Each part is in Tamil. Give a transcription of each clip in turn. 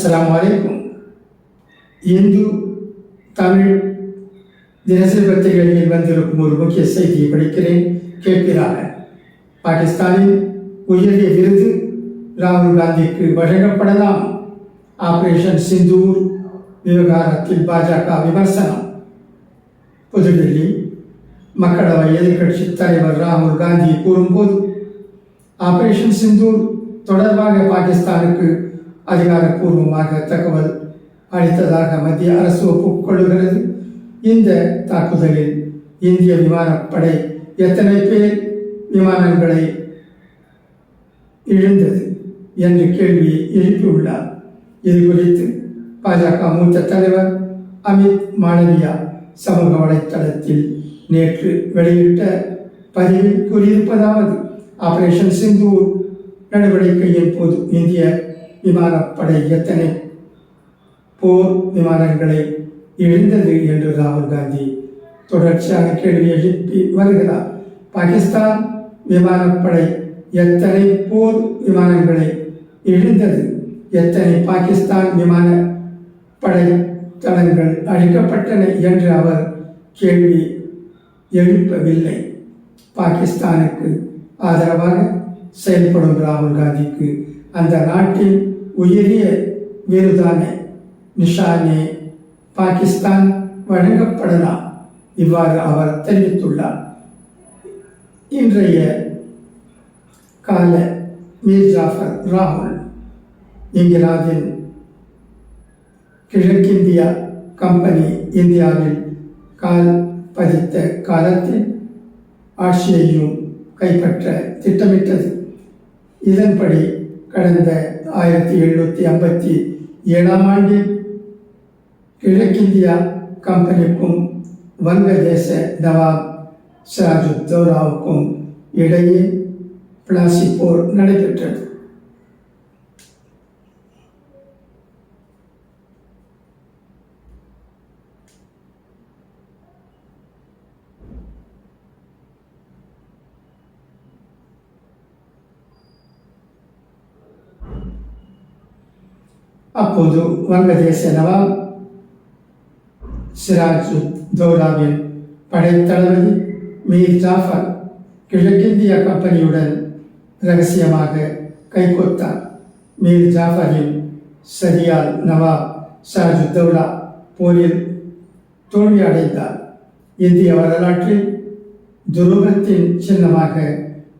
அஸ்ஸலாமு அலைக்கும் இந்து தமிழ் தினசரி பத்திரிகைகளில் வந்திருக்கும் ஒரு முக்கிய செய்தியை படிக்கிறேன் கேட்கிறார்கள் பாகிஸ்தானின் உயரிய விருது ராகுல் காந்திக்கு வழங்கப்படலாம் ஆபரேஷன் சிந்தூர் விவகாரத்தில் பாஜக விமர்சனம் புதுடில்லி மக்களவை எதிர்க்கட்சி தலைவர் ராகுல் காந்தி கூறும்போது ஆபரேஷன் சிந்தூர் தொடர்பாக பாகிஸ்தானுக்கு அதிகாரப்பூர்வமாக தகவல் அளித்ததாக மத்திய அரசு ஒப்புக்கொள்கிறது. இந்த தாக்குதலில் இந்திய விமானப்படை எத்தனை பேர் விமானங்களை இழந்தது என்று கேள்வியை எழுப்பியுள்ளார் இது குறித்து பாஜக மூத்த தலைவர் அமித் மாளவியா சமூக வலைத்தளத்தில் நேற்று வெளியிட்ட பதிவில் கூறியிருப்பதாவது ஆபரேஷன் சிந்தூர் நடவடிக்கையின் போது இந்திய விமானப்படை எத்தனை? போர் விமானங்களை இழந்தது என்று ராகுல் காந்தி தொடர்ச்சியான கேள்வி எழுப்பி வருகிறார். பாகிஸ்தான் விமானப்படை எத்தனை போர் விமானங்களை இழந்தது? எத்தனை பாகிஸ்தான் விமான படை தளங்கள் அழிக்கப்பட்டன என்று அவர் கேள்வி எழுப்பவில்லை. பாகிஸ்தானுக்கு ஆதரவாக செயல்படும் ராகுல் காந்திக்கு அந்த நாட்டின் உயரிய விருதான நிஷானே பாகிஸ்தான் வழங்கப்படலாம் இவ்வாறு அவர் தெரிவித்துள்ளார். இன்றைய கால மீர் ஜாஃபர் ராகுல் இங்கிலாந்தின் கிழக்கிந்தியா கம்பெனி இந்தியாவில் கால் பதித்த காலத்தில் ஆட்சியையும் கைப்பற்ற திட்டமிட்டது. இதன்படி கடந்த ஆயிரத்தி எழுநூற்றி ஐம்பத்தி ஏழாம் ஆண்டில் கிழக்கிந்தியா கம்பெனிக்கும் வங்கதேச நவாப் சிராஜுத்தௌராவுக்கும் இடையே பிளாசி போர் நடைபெற்றது. அப்போது வங்கதேச நவாப் சிராஜு தௌராவின் படைத்தளபதி மீர் ஜாஃபர் கிழக்கிந்திய கம்பெனியுடன் ரகசியமாக கைகோத்தார் மீர் ஜாஃபரின் சரியால் நவாப் ஷாஜு தௌலா போரில் தோல்வி அடைந்தார். இந்திய வரலாற்றில் துருவத்தின் சின்னமாக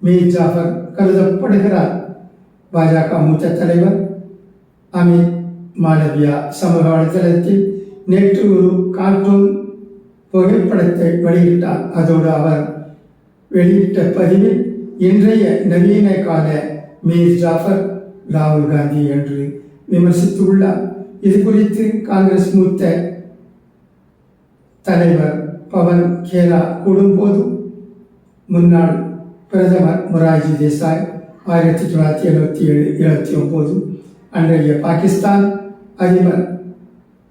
மீர் ஜாஃபர் கருதப்படுகிறார். பாஜக மூத்த தலைவர் அமித் மாணவியா சமூக வலைதளத்தில் நேற்று ஒரு கார்ட்டூன் புகைப்படத்தை வெளியிட்டார். அதோடு அவர் வெளியிட்ட பதிவில் இன்றைய நவீன கால மீர் ஜாஃபர் ராகுல் காந்தி என்று விமர்சித்துள்ளார் இது குறித்து காங்கிரஸ் மூத்த தலைவர் பவன் கேரா கூடும்போது முன்னாள் பிரதமர் மொராஜி தேசாய் ஆயிரத்தி தொள்ளாயிரத்தி எழுபத்தி ஏழு எழுபத்தி ஒம்பது அன்றைய பாகிஸ்தான் அதிபர்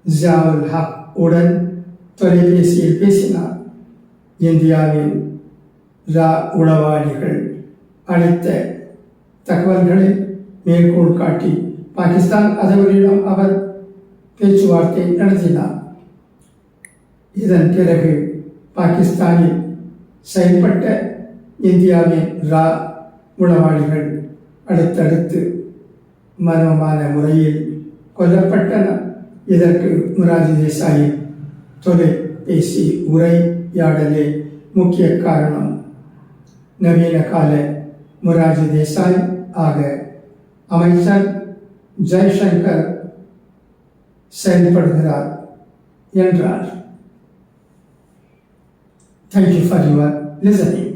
ஜியாவுல் ஹக் உடன் தொலைபேசியில் பேசினார் இந்தியாவின் ரா உளவாளிகள் அளித்த தகவல்களை மேற்கோள் காட்டி பாகிஸ்தான் அதிபரிடம் அவர் பேச்சுவார்த்தை நடத்தினார் இதன் பிறகு பாகிஸ்தானில் செயல்பட்ட இந்தியாவின் ரா உளவாளிகள் அடுத்தடுத்து மர்மமான முறையில் கொல்லப்பட்டனர் இதற்கு முராஜி தேசாய் தொலைபேசி உரையாடலே முக்கிய காரணம் நவீன கால முராஜி தேசாய் ஆக அமைச்சர் ஜெய்சங்கர் செயல்படுகிறார் என்றார் தேங்க்யூ ஃபார் யுவர் லிசனிங்